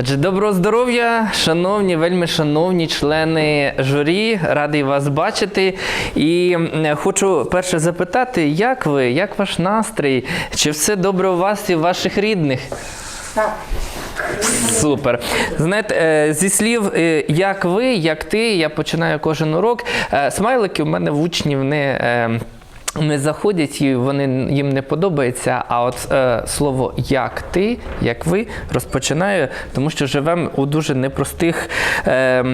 Отже, доброго здоров'я, шановні, вельми шановні члени журі, радий вас бачити. І хочу перше запитати, як ви, як ваш настрій? Чи все добре у вас і у ваших рідних? Супер. Знаєте, е, зі слів, е, як ви, як ти, я починаю кожен урок. Е, Смайлики в мене в учнів не. Не заходять і вони їм не подобається. А от е, слово як ти, як ви розпочинаю, тому що живемо у дуже непростих е, е,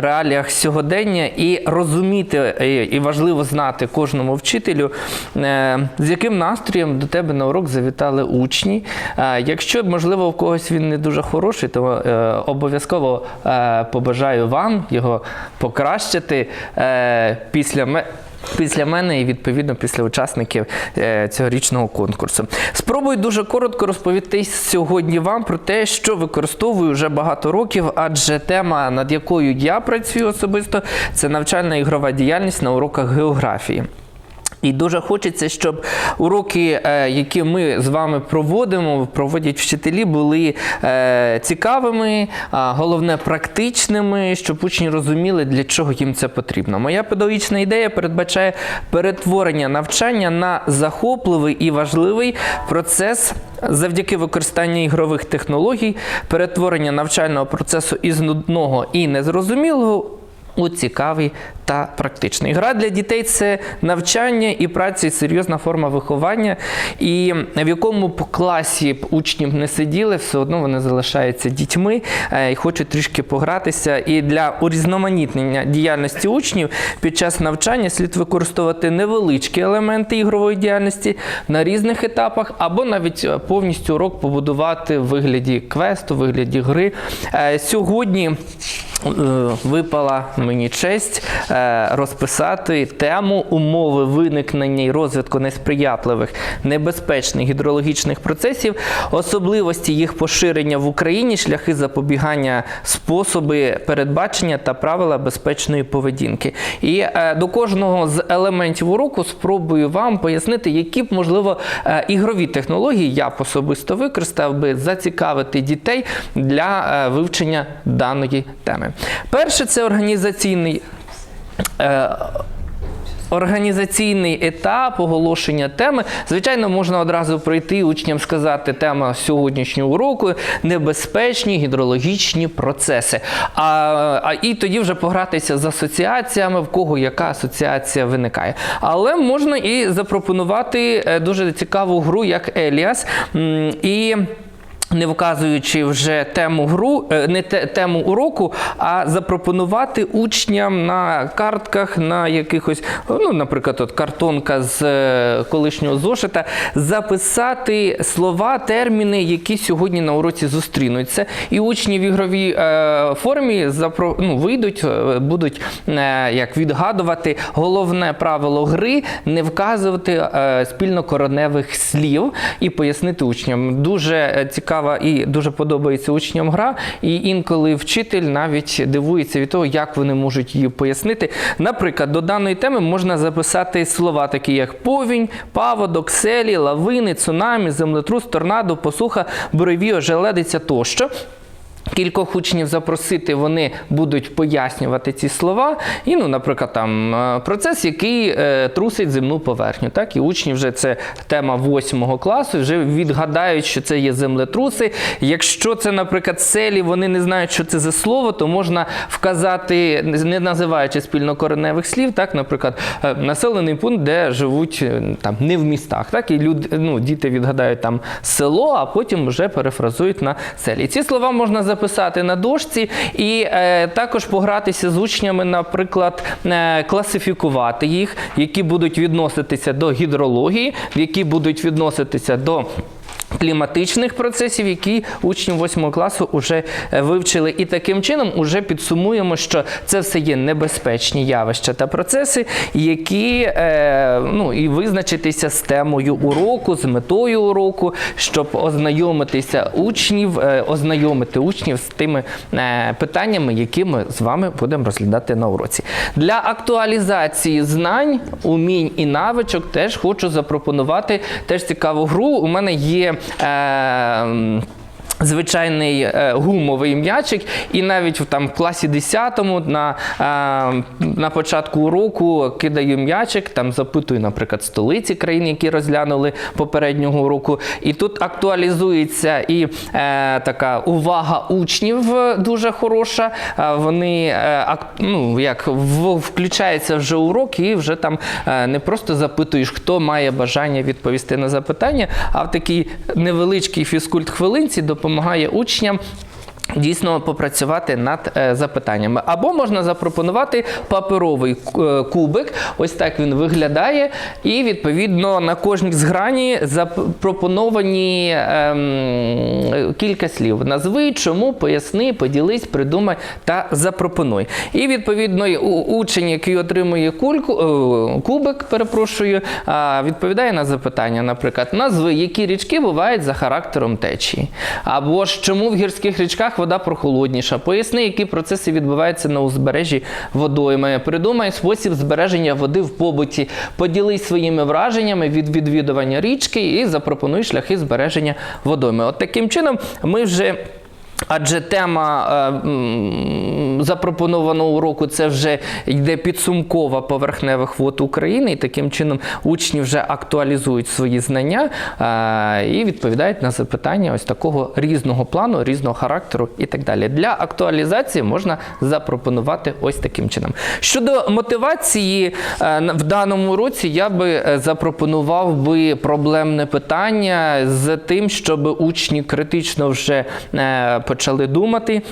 реаліях сьогодення, і розуміти е, і важливо знати кожному вчителю, е, з яким настроєм до тебе на урок завітали учні. Е, якщо можливо в когось він не дуже хороший, то е, обов'язково е, побажаю вам його покращити е, після Після мене і відповідно після учасників е, цьогорічного конкурсу. Спробую дуже коротко розповісти сьогодні вам про те, що використовую вже багато років, адже тема, над якою я працюю особисто, це навчальна ігрова діяльність на уроках географії. І дуже хочеться, щоб уроки, е, які ми з вами проводимо, проводять вчителі, були е, цікавими, головне практичними, щоб учні розуміли, для чого їм це потрібно. Моя педагогічна ідея передбачає перетворення навчання на захопливий і важливий процес завдяки використанню ігрових технологій, перетворення навчального процесу із нудного і незрозумілого у цікавий та практичний. Гра для дітей це навчання і праця, і серйозна форма виховання. І в якому б класі учнів не сиділи, все одно вони залишаються дітьми е, і хочуть трішки погратися. І для урізноманітнення діяльності учнів під час навчання слід використовувати невеличкі елементи ігрової діяльності на різних етапах, або навіть е, повністю урок побудувати в вигляді квесту, в вигляді гри. Е, Сьогодні випала мені честь е, розписати тему умови виникнення і розвитку несприятливих небезпечних гідрологічних процесів, особливості їх поширення в Україні, шляхи запобігання, способи передбачення та правила безпечної поведінки. І е, до кожного з елементів уроку спробую вам пояснити, які б можливо е, ігрові технології я б особисто використав би зацікавити дітей для вивчення даної теми. Перше це організаційний. е, Організаційний етап оголошення теми. Звичайно, можна одразу прийти учням сказати, тема сьогоднішнього уроку небезпечні гідрологічні процеси. А, а і тоді вже погратися з асоціаціями, в кого яка асоціація виникає. Але можна і запропонувати е, дуже цікаву гру, як Еліас. І не вказуючи вже тему гру, е, не те, тему уроку, а запропонувати учням на картках, на якихось, ну, наприклад, от картонка з е, колишнього зошита, записати слова, терміни, які сьогодні на уроці зустрінуться. І учні в ігровій е, формі запро, ну, вийдуть, е, будуть е, як відгадувати головне правило гри не вказувати е, спільнокороневих слів і пояснити учням. Дуже е, цікава і дуже подобається учням гра, і інколи вчитель навіть дивується від того, як вони можуть її пояснити. Наприклад, до даної теми можна записати слова, такі як повінь, паводок, селі, лавини, цунамі, землетрус, торнадо, посуха, буреві, ожеледиця тощо. Кількох учнів запросити, вони будуть пояснювати ці слова. І, ну, наприклад, там е, процес, який е, трусить земну поверхню. Так? І учні вже це тема восьмого класу, вже відгадають, що це є землетруси. Якщо це, наприклад, селі, вони не знають, що це за слово, то можна вказати, не називаючи спільнокореневих слів, так, наприклад, е, населений пункт, де живуть е, там не в містах. Так? І люди, ну, діти відгадають там село, а потім вже перефразують на селі. Ці слова можна записати на дошці і е, також погратися з учнями, наприклад, е, класифікувати їх, які будуть відноситися до гідрології, які будуть відноситися до. Кліматичних процесів, які учні 8 класу вже е, вивчили, і таким чином уже підсумуємо, що це все є небезпечні явища та процеси, які е, ну і визначитися з темою уроку, з метою уроку, щоб ознайомитися учнів, е, ознайомити учнів з тими питаннями, які ми з вами будемо розглядати на уроці. Для актуалізації знань, умінь і навичок теж хочу запропонувати теж цікаву гру. У мене є. Е, м, Звичайний е, гумовий м'ячик, і навіть там в класі 10 на, е, на початку уроку кидаю м'ячик, там запитую, наприклад, столиці країн, які розглянули попереднього року. І тут актуалізується і е, така увага учнів дуже хороша. Е, вони е, ну, як в, включається вже урок, і вже там е, не просто запитуєш, хто має бажання відповісти на запитання, а в такій невеличкій фізкульт хвилинці допомагає учням. Дійсно попрацювати над е, запитаннями. Або можна запропонувати паперовий е, кубик. Ось так він виглядає. І відповідно на кожній з грані запропоновані ем, кілька слів. Назви, чому, поясни, поділись, придумай та запропонуй. І відповідно учень, який отримує кульку, е, кубик, перепрошую, а, відповідає на запитання, наприклад, назви, які річки бувають за характером течії. Або ж чому в гірських річках вода прохолодніша. Поясни, які процеси відбуваються на узбережжі водойми. Придумай спосіб збереження води в побуті. Поділись своїми враженнями від відвідування річки і запропонуй шляхи збереження водойми. От таким чином ми вже. Адже тема е, запропонованого уроку це вже йде підсумкова поверхневих вод України, і таким чином учні вже актуалізують свої знання е, і відповідають на запитання ось такого різного плану, різного характеру і так далі. Для актуалізації можна запропонувати ось таким чином. Щодо мотивації е, в даному році я би е, запропонував би проблемне питання з тим, щоб учні критично вже почали думати.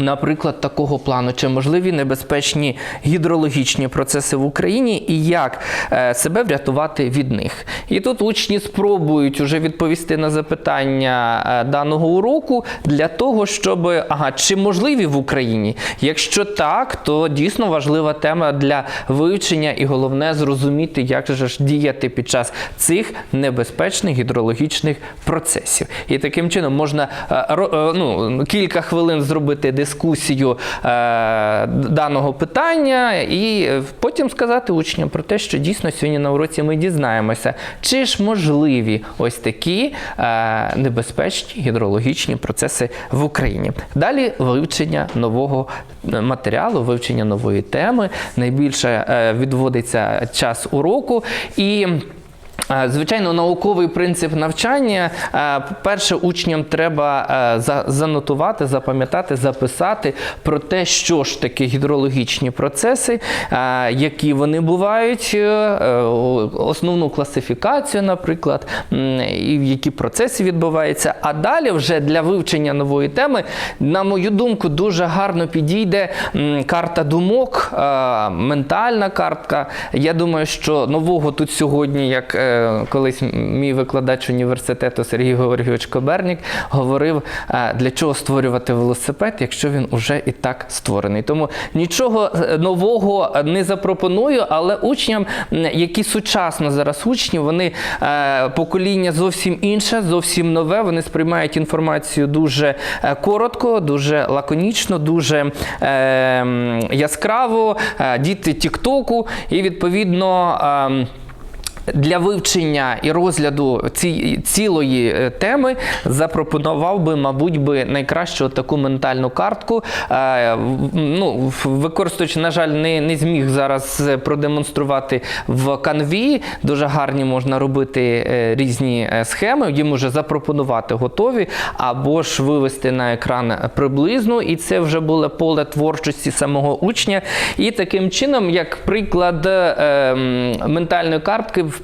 Наприклад, такого плану, чи можливі небезпечні гідрологічні процеси в Україні і як е, себе врятувати від них. І тут учні спробують уже відповісти на запитання е, даного уроку для того, щоб ага, чи можливі в Україні? Якщо так, то дійсно важлива тема для вивчення, і головне зрозуміти, як же ж діяти під час цих небезпечних гідрологічних процесів. І таким чином можна е, ну, кілька хвилин зробити дискусію е, даного питання, і е, потім сказати учням про те, що дійсно сьогодні на уроці ми дізнаємося, чи ж можливі ось такі е, небезпечні гідрологічні процеси в Україні. Далі вивчення нового е, матеріалу, вивчення нової теми. Найбільше е, відводиться час уроку і. Е, Звичайно, науковий принцип навчання. е, Перше, учням треба е, занотувати, запам'ятати, записати про те, що ж таке гідрологічні процеси, які вони бувають, основну класифікацію, наприклад, і які процеси відбуваються. А далі вже для вивчення нової теми, на мою думку, дуже гарно підійде карта думок, ментальна картка. Я думаю, що нового тут сьогодні, як колись мій викладач університету Сергій Георгійович Кобернік говорив, е, для чого створювати велосипед, якщо він уже і так створений. Тому нічого е, нового не запропоную, але учням, які сучасно зараз учні, вони е, покоління зовсім інше, зовсім нове. Вони сприймають інформацію дуже е, коротко, дуже лаконічно, дуже е, яскраво. Е, Діти Тіктоку, і відповідно. Для вивчення і розгляду ці, цілої е, теми запропонував би, мабуть, би найкращу таку ментальну картку. Е, ну, в- використовуючи, на жаль, не, не зміг зараз е, продемонструвати в канві. Дуже гарні можна робити різні схеми, їм уже запропонувати готові, або ж вивести на екран приблизно, і це вже було поле творчості самого учня. І таким чином, як приклад ментальної картки, вп-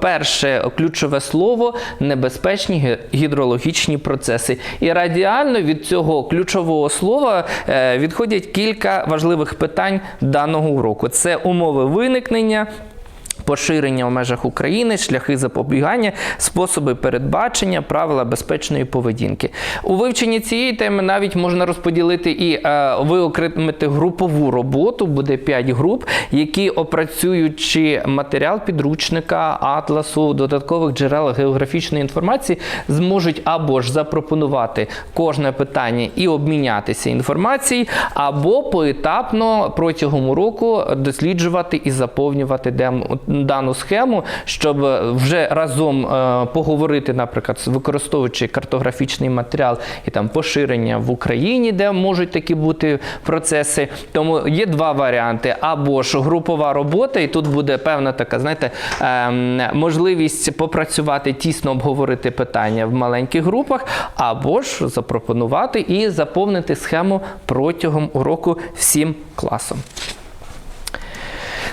перше ключове слово небезпечні гідрологічні процеси. І радіально від цього ключового слова е, відходять кілька важливих питань даного уроку: це умови виникнення. Поширення в межах України, шляхи запобігання, способи передбачення, правила безпечної поведінки. У вивченні цієї теми навіть можна розподілити і е, виокремити групову роботу, буде 5 груп, які опрацюючи матеріал підручника, атласу, додаткових джерел географічної інформації, зможуть або ж запропонувати кожне питання і обмінятися інформацією, або поетапно протягом року досліджувати і заповнювати дем- дану схему, щоб вже разом е, поговорити, наприклад, використовуючи картографічний матеріал і там поширення в Україні, де можуть такі бути процеси. Тому є два варіанти: або ж групова робота, і тут буде певна така, знаєте, ем, можливість попрацювати тісно обговорити питання в маленьких групах, або ж запропонувати і заповнити схему протягом уроку всім класом.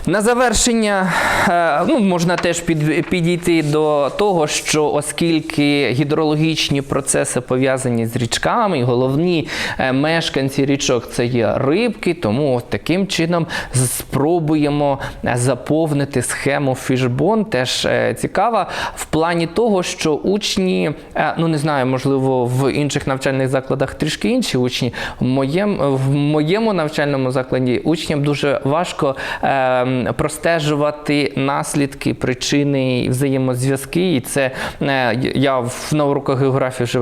На завершення е, ну, можна теж під, підійти до того, що оскільки гідрологічні процеси пов'язані з річками, головні е, мешканці річок це є рибки, тому таким чином спробуємо е, заповнити схему фішбон. Теж цікава в плані того, що учні, ну не знаю, можливо, в інших навчальних закладах трішки інші учні. В моєму, в моєму навчальному закладі учням дуже важко. Простежувати наслідки, причини і взаємозв'язки. І це е, я в- на уроках географії вже.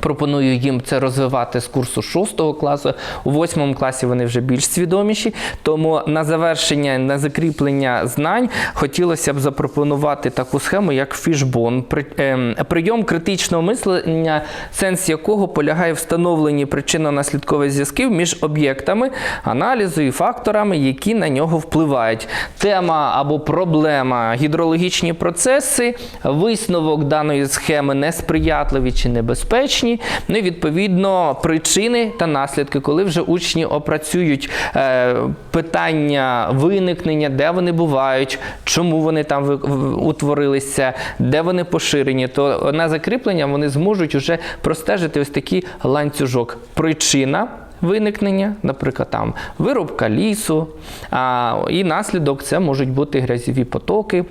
Пропоную їм це розвивати з курсу 6 класу. У 8 класі вони вже більш свідоміші. Тому на завершення, на закріплення знань хотілося б запропонувати таку схему, як фішбон. Ем, Прийом критичного мислення, сенс якого полягає в встановленні причинно-наслідкових зв'язків між об'єктами аналізу і факторами, які на нього впливають. Тема або проблема гідрологічні процеси, висновок даної схеми несприятливі чи небезпечні. Ну і відповідно причини та наслідки, коли вже учні опрацюють е, питання виникнення, де вони бувають, чому вони там утворилися, де вони поширені, то на закріплення вони зможуть вже простежити ось такий ланцюжок. Причина. Виникнення, наприклад, там вирубка лісу, а, і наслідок це можуть бути грязьові потоки,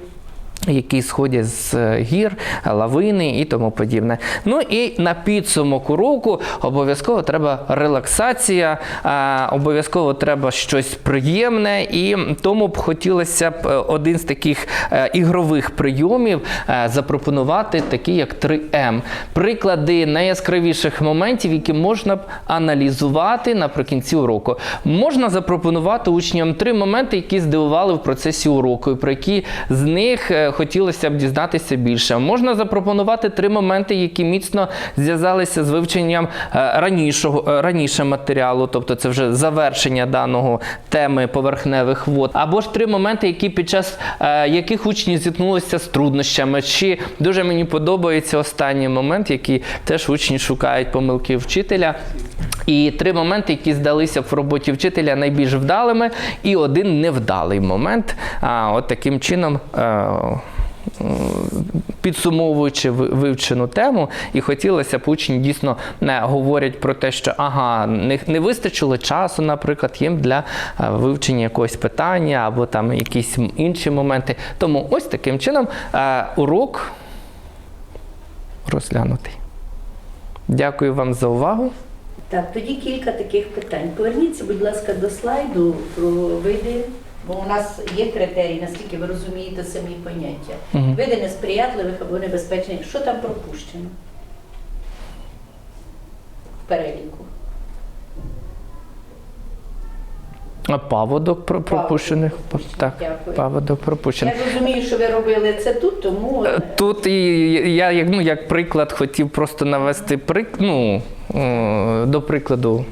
які сходять з е, гір, лавини і тому подібне. Ну і на підсумок уроку обов'язково треба релаксація, обов'язково треба щось приємне, і тому б хотілося б е, один з таких е, ігрових прийомів запропонувати, такий як 3М. Приклади найяскравіших моментів, які можна б аналізувати наприкінці уроку. Можна запропонувати учням три моменти, які здивували в процесі уроку, і про які з них хотілося б дізнатися більше. Можна запропонувати три моменти, які міцно зв'язалися з вивченням е, ранішого, е, раніше матеріалу, тобто це вже завершення даного теми поверхневих вод, або ж три моменти, які під час е, яких учні зіткнулися з труднощами. Чи дуже мені подобається останній момент, який теж учні шукають помилки вчителя. І три моменти, які здалися в роботі вчителя найбільш вдалими, і один невдалий момент. А, от таким чином. Підсумовуючи вивчену тему, і хотілося б учні дійсно не говорять про те, що ага, не, не вистачило часу, наприклад, їм для е, вивчення якогось питання або там якісь інші моменти. Тому ось таким чином е, урок розглянутий. Дякую вам за увагу. Так, тоді кілька таких питань. Поверніться, будь ласка, до слайду про види, бо у нас є критерії, наскільки ви розумієте самі поняття. Мгм. Види несприятливих або небезпечних. Що там пропущено? В переліку. А Паводок про- пропущений. Так, Дякую. паводок пропущений. Я розумію, що ви робили це тут, тому Е, Тут і я як, ну, як приклад хотів просто навести прик, ну, е, до прикладу.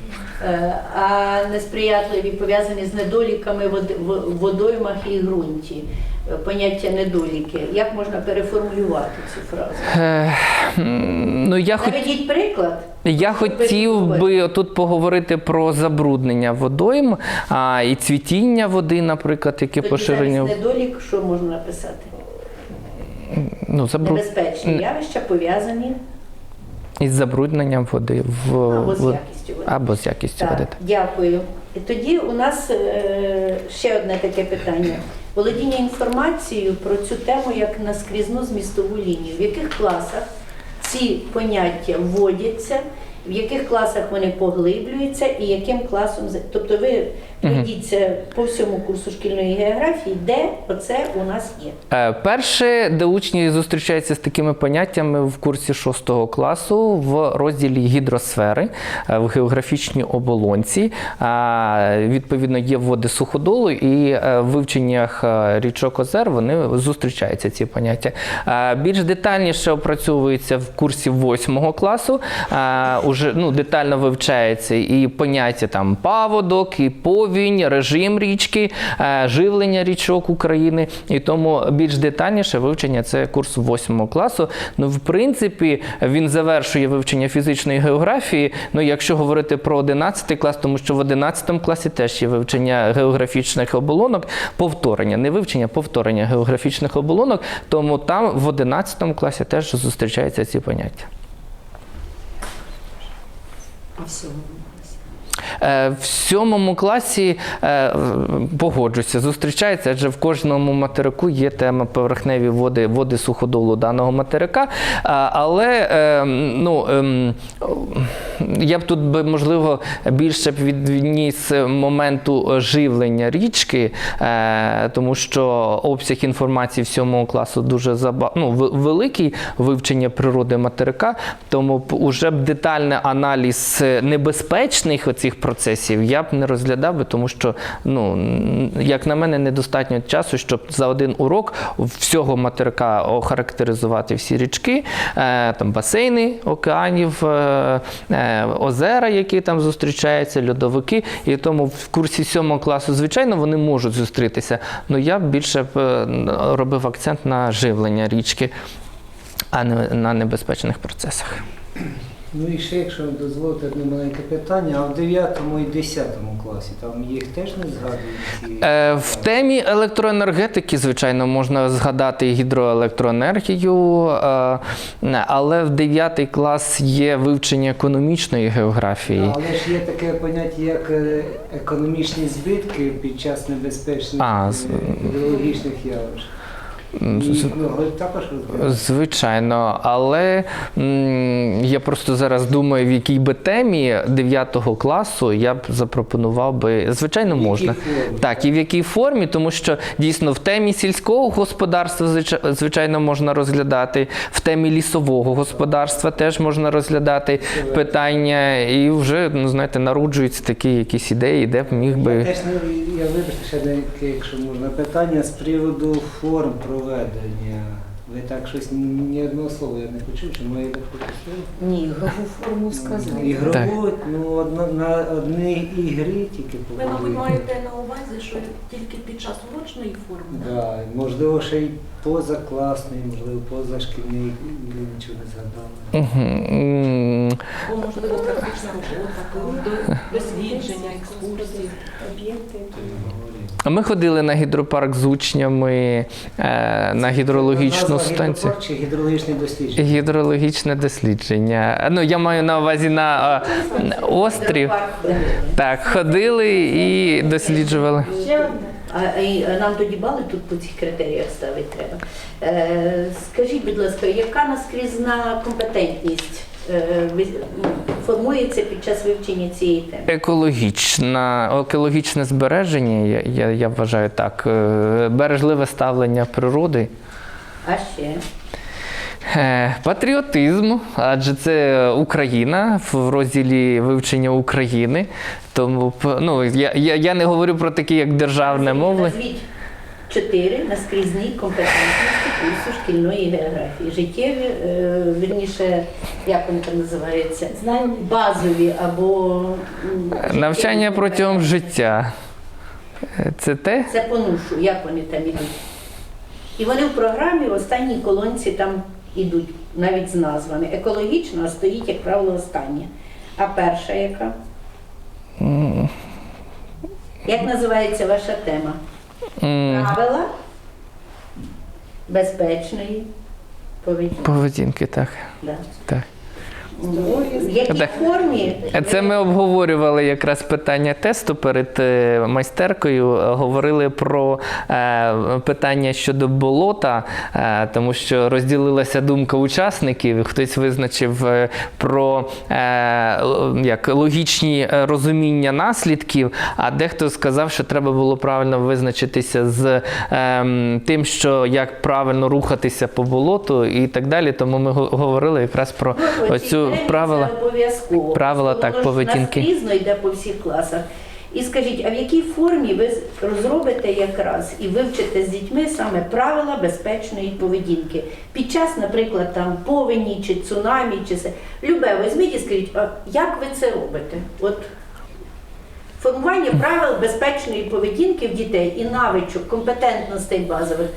Е, а несприятливі пов'язані з недоліками в водоймах і ґрунті. Е, Поняття недоліки. Як можна переформулювати цю фразу? Е, ну, я, хот, Наведіть приклад. я хотів би тут поговорити про забруднення водойм а, і цвітіння води, наприклад, яке поширення. недолік, що можна написати? Ну, забруд... Небезпечні явища пов'язані із забрудненням води в, або з якістю води. або з якістю води. Так, дякую. І тоді у нас е, ще одне таке питання. Володіння інформацією про цю тему як наскрізну змістову лінію. В яких класах ці поняття вводяться В яких класах вони поглиблюються і яким класом тобто ви пройдіться по всьому курсу шкільної географії, де оце у нас є. Е, Перше, де учні зустрічаються з такими поняттями в курсі 6 класу в розділі гідросфери е, в географічній оболонці. Відповідно, є води суходолу, і е, в вивченнях е, річок озер вони зустрічаються ці поняття. Е, Більш детальніше опрацьовується в курсі 8 класу. Е, Уже ну, детально вивчається і поняття там паводок, і повінь, режим річки, е, живлення річок України. І тому більш детальніше вивчення це курс 8 класу. Ну, в принципі, він завершує вивчення фізичної географії. Ну, якщо говорити про 11 клас, тому що в 11 класі теж є вивчення географічних оболонок, повторення, не вивчення, повторення географічних оболонок. Тому там в 11 класі теж зустрічаються ці поняття. А всього. Е, В сьомому класі е, погоджуся, зустрічається, адже в кожному материку є тема поверхневі води, води суходолу даного материка. Але е, ну, ем, я б тут би, можливо, більше б відніс моменту живлення річки, е, тому що обсяг інформації в сьомому класу дуже заба... ну, великий вивчення природи материка, тому б уже б детальний аналіз небезпечних оцих процесів я б не розглядав тому що, ну, як на мене, недостатньо часу, щоб за один урок всього материка охарактеризувати всі річки, е, там басейни океанів, е, е, озера, які там зустрічаються, льодовики. І тому в курсі сьомого класу, звичайно, вони можуть зустрітися. але я б більше робив акцент на живлення річки, а не на небезпечних процесах. Ну і ще, якщо дозволите одне маленьке питання, а в 9 і 10 класі там їх теж не згадують. Е, В темі електроенергетики, звичайно, можна згадати гідроелектроенергію, е, але в 9 клас є вивчення економічної географії. Але ж є таке поняття, як е, економічні збитки під час небезпечних А, е, геологічних явищ. Також. Звичайно, але м, я просто зараз думаю, в якій би темі 9 класу я б запропонував би. Звичайно, можна. Так, і в якій формі, тому що дійсно в темі сільського господарства, звича- звичайно, можна розглядати, в темі лісового господарства теж можна розглядати питання, і вже, ну знаєте, народжуються такі якісь ідеї, де б міг Я би. теж я вибачте ще деяке, якщо можна, питання з приводу форм проведення. Ви так щось ні одного слова я не почув, чи моє так пропустили? Ні, ігрову форму сказали. Ігрову, ну одно, на одній ігрі тільки Ви, мабуть, повинні. маєте на увазі, що тільки під час урочної форми. да? Да, можливо, ще й позакласний, можливо, позашкільний, ви нічого не згадали. Мгм. М, Або, можливо, практична робота, до- дослідження, екскурсії. Ми ходили на гідропарк з учнями е, на гідрологічну станцію. гідропарк чи гідрологічне дослідження? Гідрологічне дослідження. Ну, я маю на увазі на е, острів. Так, ходили і досліджували. А, і, а нам тоді бали тут по цих критеріях ставити треба. Е, скажіть, будь ласка, яка наскрізна компетентність е, формується під час вивчення цієї теми? Екологічна, екологічне збереження, я, я, я вважаю так. е, Бережливе ставлення природи. А ще? Е, Патріотизм, адже це Україна в розділі вивчення України. Тому ну, я, я, я не говорю про такі, як державне мовлення. Чотири наскрізні компетентності курсу шкільної географії. Життєві, е, вірніше, як вони там називаються? Базові або Навчання протягом життя. Е, Це те? Це по нушу, як вони там ідуть. І вони в програмі в останній колонці там ідуть, навіть з назвами. Екологічно, а стоїть, як правило, остання. А перша яка? Як називається ваша тема? Правила безпечної поведінки. Поведінки, так. Да. так. В якій Так. формі? Це ми обговорювали якраз питання тесту перед е, майстеркою. Говорили про е, питання щодо болота, е, тому що розділилася думка учасників. Хтось визначив про як логічні розуміння наслідків, а дехто сказав, що треба було правильно визначитися з ем, тим, що як правильно рухатися по болоту і так далі. Тому ми го- говорили якраз про Ну, оцю правила. Це обов'язково. правила, так, поведінки. наскрізно йде по всіх класах. І скажіть, а в якій формі ви розробите якраз і вивчите з дітьми саме правила безпечної поведінки? Під час, наприклад, там повені чи цунамі, чи все. Любе, візьміть і скажіть, а як ви це робите? От формування правил безпечної поведінки в дітей і навичок, компетентностей базових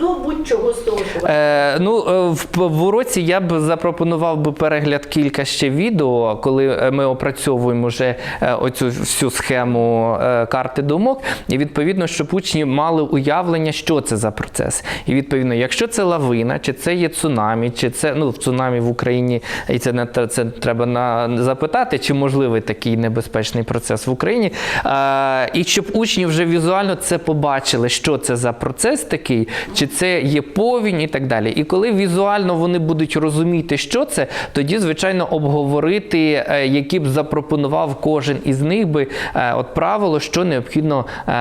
до будь-чого з того, що Е, ну, е, в, в уроці я б запропонував би перегляд кілька ще відео, коли е, ми опрацьовуємо вже е, оцю всю схему карти думок. І відповідно, щоб учні мали уявлення, що це за процес. І відповідно, якщо це лавина, чи це є цунамі, чи це ну цунамі в Україні, і це не це треба на запитати, чи можливий такий небезпечний процес в Україні. Е, і щоб учні вже візуально це побачили, що це за процес такий, чи це є повінь і так далі. І коли візуально вони будуть розуміти, що це, тоді, звичайно, обговорити, е, які б запропонував кожен із них би е, от правило, що необхідно, е,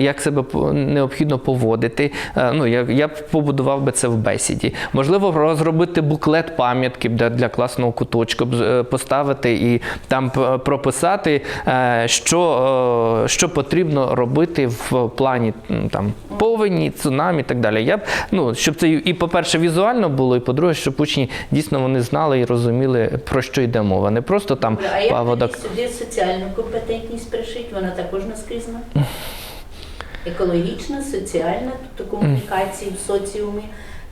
як себе необхідно поводити. Ну, я, я побудував би це в бесіді. Можливо, розробити буклет пам'ятки для, класного куточку, поставити і там прописати, що, що потрібно робити в плані там повені, цунамі і так далі. Я б, ну, щоб це і, по-перше, візуально було, і по-друге, щоб учні дійсно вони знали і розуміли, про що йде мова. Не просто там А як паводок. тоді сюди соціальну компетентність пришить? Вона також наскрізна? Екологічна, соціальна, тобто комунікації в соціумі,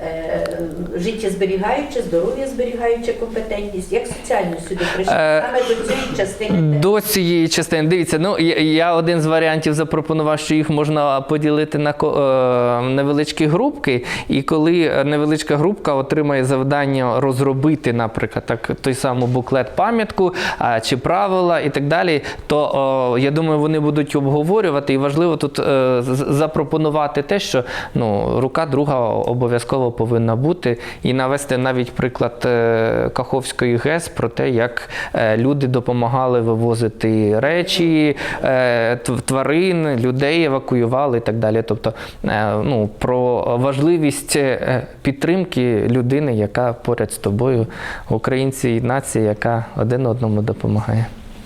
е, життєзберігаюча, здоров'я зберігаюча компетентність. Як соціальну сюди пришить? Е, Саме до цієї частини. До цієї частини. Дивіться, ну я, один з варіантів запропонував, що їх можна поділити на е, невеличкі групки, і коли невеличка групка отримає завдання розробити, наприклад, так той самий буклет пам'ятку чи правила і так далі, то я думаю, вони будуть обговорювати. І важливо тут запропонувати те, що ну, рука друга обов'язково повинна бути, і навести навіть приклад е, Каховської ГЕС про те, як е, люди допомагали вивозити речі, е, тварин, людей евакуювали і так далі. Тобто ну, про важливість підтримки людини, яка поряд з тобою, українці і нація, яка один одному допомагає.